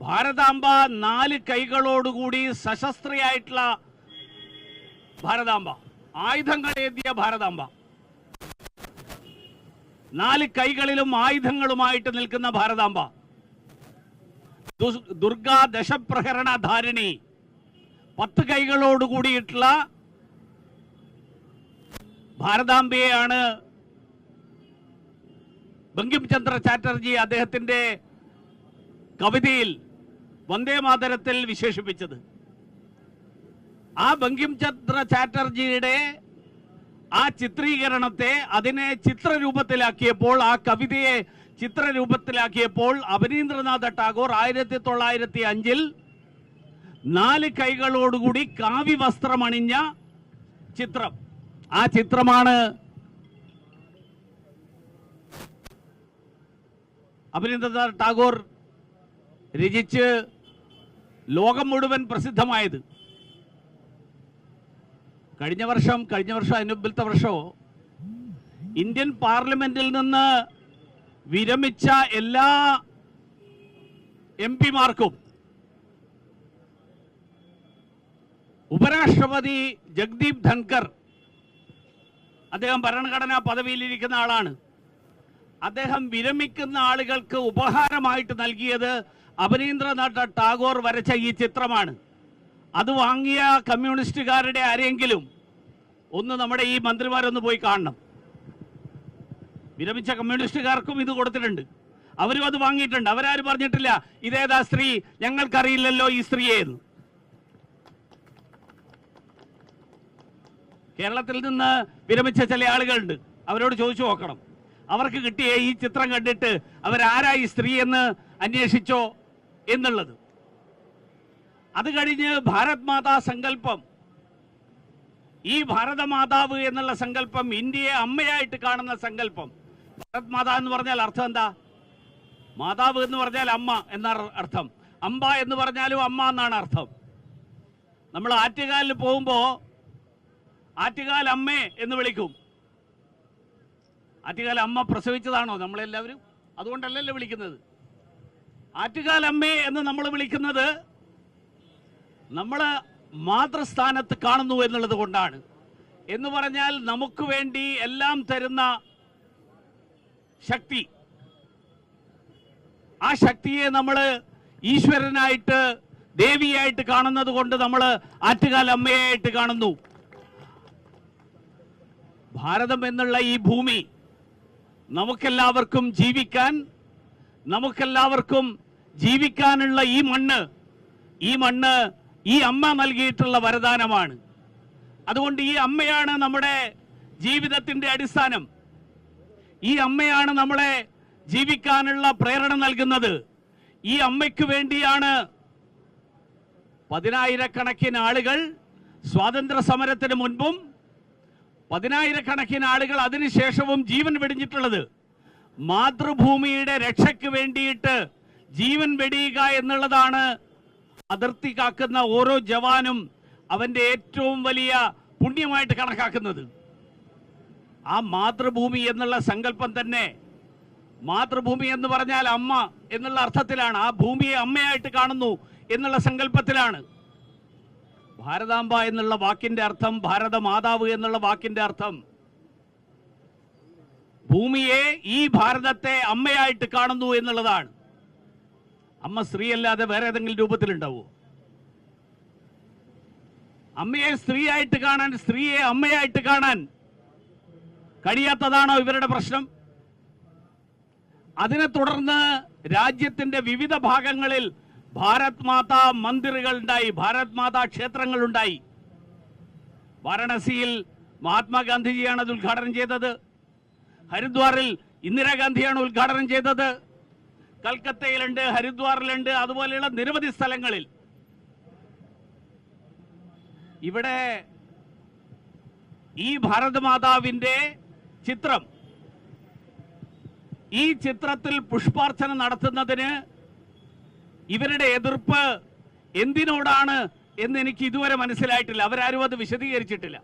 ഭാരതാംബ നാല് കൈകളോടുകൂടി സശസ്ത്രയായിട്ടുള്ള ഭാരതാംബ. ആയുധങ്ങളേന്തിയ ഭാരതാംബ. നാല് കൈകളിലും ആയുധങ്ങളുമായിട്ട് നിൽക്കുന്ന ഭാരതാംബ. ദുർഗാ ദശപ്രഹരണ ധാരിണി. പത്ത് കൈകളോട് കൂടിയിട്ടുള്ള ഭാരതാംബയെയാണ് ബങ്കിം ചാറ്റർജി അദ്ദേഹത്തിന്റെ കവിതയിൽ വന്ദേ മാതരത്തിൽ വിശേഷിപ്പിച്ചത്. ആ ബങ്കിം ചന്ദ്ര ചാറ്റർജിയുടെ ആ ചിത്രീകരണത്തെ അതിനെ ചിത്രരൂപത്തിലാക്കിയപ്പോൾ ആ കവിതയെ ചിത്രരൂപത്തിലാക്കിയപ്പോൾ അവനീന്ദ്രനാഥ ടാഗോർ ആയിരത്തി തൊള്ളായിരത്തി അഞ്ചിൽ നാല് കൈകളോടുകൂടി കാവി വസ്ത്രമണിഞ്ഞ ചിത്രം. ആ ചിത്രമാണ് അപനീന്ദ്രനാഥ് ടാഗോർ രചിച്ച് ലോകം മുഴുവൻ പ്രസിദ്ധമായത്. കഴിഞ്ഞ വർഷം കഴിഞ്ഞ വർഷം അതിന് വർഷോ വർഷമോ ഇന്ത്യൻ പാർലമെന്റിൽ നിന്ന് വിരമിച്ച എല്ലാ എം പിമാർക്കും ഉപരാഷ്ട്രപതി ജഗ്ദീപ് ധൻകർ അദ്ദേഹം ഭരണഘടനാ പദവിയിലിരിക്കുന്ന ആളാണ്. അദ്ദേഹം വിരമിക്കുന്ന ആളുകൾക്ക് ഉപഹാരമായിട്ട് നൽകിയത് അപനീന്ദ്രനാഥ ടാഗോർ വരച്ച ഈ ചിത്രമാണ്. അത് വാങ്ങിയ കമ്മ്യൂണിസ്റ്റുകാരുടെ ആരെങ്കിലും ഒന്ന് നമ്മുടെ ഈ മന്ത്രിമാരൊന്ന് പോയി കാണണം. വിരമിച്ച കമ്മ്യൂണിസ്റ്റുകാർക്കും ഇത് കൊടുത്തിട്ടുണ്ട്. അവരും അത് വാങ്ങിയിട്ടുണ്ട്. അവരാരും പറഞ്ഞിട്ടില്ല ഇതേതാ സ്ത്രീ ഞങ്ങൾക്കറിയില്ലല്ലോ ഈ സ്ത്രീയെ എന്ന്. കേരളത്തിൽ നിന്ന് വിരമിച്ച ചില ആളുകളുണ്ട്. അവരോട് ചോദിച്ചു നോക്കണം. അവർക്ക് കിട്ടിയ ഈ ചിത്രം കണ്ടിട്ട് അവരാരാ ഈ സ്ത്രീ എന്ന് അന്വേഷിച്ചോ? എന്നുള്ളത്. അത് കഴിഞ്ഞ് ഭാരത് മാതാ സങ്കല്പം. ഈ ഭാരതമാതാവ് എന്നുള്ള സങ്കല്പം ഇന്ത്യയെ അമ്മയായിട്ട് കാണുന്ന സങ്കല്പം. ഭാരത് മാതാ എന്ന് പറഞ്ഞാൽ അർത്ഥം എന്താ? മാതാവ് എന്ന് പറഞ്ഞാൽ അമ്മ എന്ന അർത്ഥം. അമ്പ എന്ന് പറഞ്ഞാലും അമ്മ എന്നാണ് അർത്ഥം. നമ്മൾ ആറ്റുകാലിൽ പോകുമ്പോൾ ആറ്റുകാൽ അമ്മേ എന്ന് വിളിക്കും. ആറ്റുകാൽ അമ്മ പ്രസവിച്ചതാണോ നമ്മളെല്ലാവരും? അതുകൊണ്ടല്ലല്ലോ വിളിക്കുന്നത്. ആറ്റുകാൽ അമ്മേ എന്ന് നമ്മൾ വിളിക്കുന്നത് നമ്മൾ മാതൃസ്ഥാനത്ത് കാണുന്നു എന്നുള്ളത് കൊണ്ടാണ്. എന്ന് പറഞ്ഞാൽ നമുക്ക് വേണ്ടി എല്ലാം തരുന്ന ശക്തി. ആ ശക്തിയെ നമ്മൾ ഈശ്വരനായിട്ട് ദേവിയായിട്ട് കാണുന്നത് കൊണ്ട് നമ്മൾ ആറ്റുകാലമ്മയായിട്ട് കാണുന്നു. ഭാരതം എന്നുള്ള ഈ ഭൂമി നമുക്കെല്ലാവർക്കും ജീവിക്കാൻ നമുക്കെല്ലാവർക്കും ജീവിക്കാനുള്ള ഈ മണ്ണ് ഈ മണ്ണ് ഈ അമ്മ നൽകിയിട്ടുള്ള വരദാനമാണ്. അതുകൊണ്ട് ഈ അമ്മയാണ് നമ്മുടെ ജീവിതത്തിന്റെ അടിസ്ഥാനം. ഈ അമ്മയാണ് നമ്മളെ ജീവിക്കാനുള്ള പ്രേരണ നൽകുന്നത്. ഈ അമ്മയ്ക്ക് വേണ്ടിയാണ് പതിനായിരക്കണക്കിന് ആളുകൾ സ്വാതന്ത്ര്യ സമരത്തിന് മുൻപും പതിനായിരക്കണക്കിന് ആളുകൾ അതിനുശേഷവും ജീവൻ വെടിഞ്ഞിട്ടുള്ളത്. മാതൃഭൂമിയുടെ രക്ഷയ്ക്ക് വേണ്ടിയിട്ട് ജീവൻ വെടിയുക എന്നുള്ളതാണ് അതിർത്തി കാക്കുന്ന ഓരോ ജവാനും അവന്റെ ഏറ്റവും വലിയ പുണ്യമായിട്ട് കണക്കാക്കുന്നത്. ആ മാതൃഭൂമി എന്നുള്ള സങ്കല്പം തന്നെ മാതൃഭൂമി എന്ന് പറഞ്ഞാൽ അമ്മ എന്നുള്ള അർത്ഥത്തിലാണ്. ആ ഭൂമിയെ അമ്മയായിട്ട് കാണുന്നു എന്നുള്ള സങ്കല്പത്തിലാണ്. ഭാരതാംബ എന്നുള്ള വാക്കിന്റെ അർത്ഥം ഭാരത മാതാവ് എന്നുള്ള വാക്കിന്റെ അർത്ഥം. ഭൂമിയെ ഈ ഭാരതത്തെ അമ്മയായിട്ട് കാണുന്നു എന്നുള്ളതാണ്. അമ്മ സ്ത്രീയല്ലാതെ വേറെ ഏതെങ്കിലും രൂപത്തിലുണ്ടാവുമോ അമ്മയെ സ്ത്രീയായിട്ട് കാണാൻ സ്ത്രീയെ അമ്മയായിട്ട് കാണാൻ കഴിയാത്തതാണോ ഇവരുടെ പ്രശ്നം? അതിനെ തുടർന്ന് രാജ്യത്തിന്റെ വിവിധ ഭാഗങ്ങളിൽ ഭാരത് മാതാ മന്ദിറുകൾ ഉണ്ടായി ഭാരത് മാതാ ക്ഷേത്രങ്ങൾ ഉണ്ടായി. വാരണസിയിൽ മഹാത്മാഗാന്ധിജിയാണ് അത് ഉദ്ഘാടനം ചെയ്തത്. ഹരിദ്വാറിൽ ഇന്ദിരാഗാന്ധിയാണ് ഉദ്ഘാടനം ചെയ്തത്. കൽക്കത്തയിലുണ്ട് ഹരിദ്വാറിലുണ്ട് അതുപോലെയുള്ള നിരവധി സ്ഥലങ്ങളിൽ. ഇവിടെ ഈ ഭാരതമാതാവിന്റെ ചിത്രം ഈ ചിത്രത്തിൽ പുഷ്പാർച്ചന നടത്തുന്നതിന് ഇവരുടെ എതിർപ്പ് എന്തിനോടാണ് എന്ന് എനിക്ക് ഇതുവരെ മനസ്സിലായിട്ടില്ല. അവരാരും അത് വിശദീകരിച്ചിട്ടില്ല.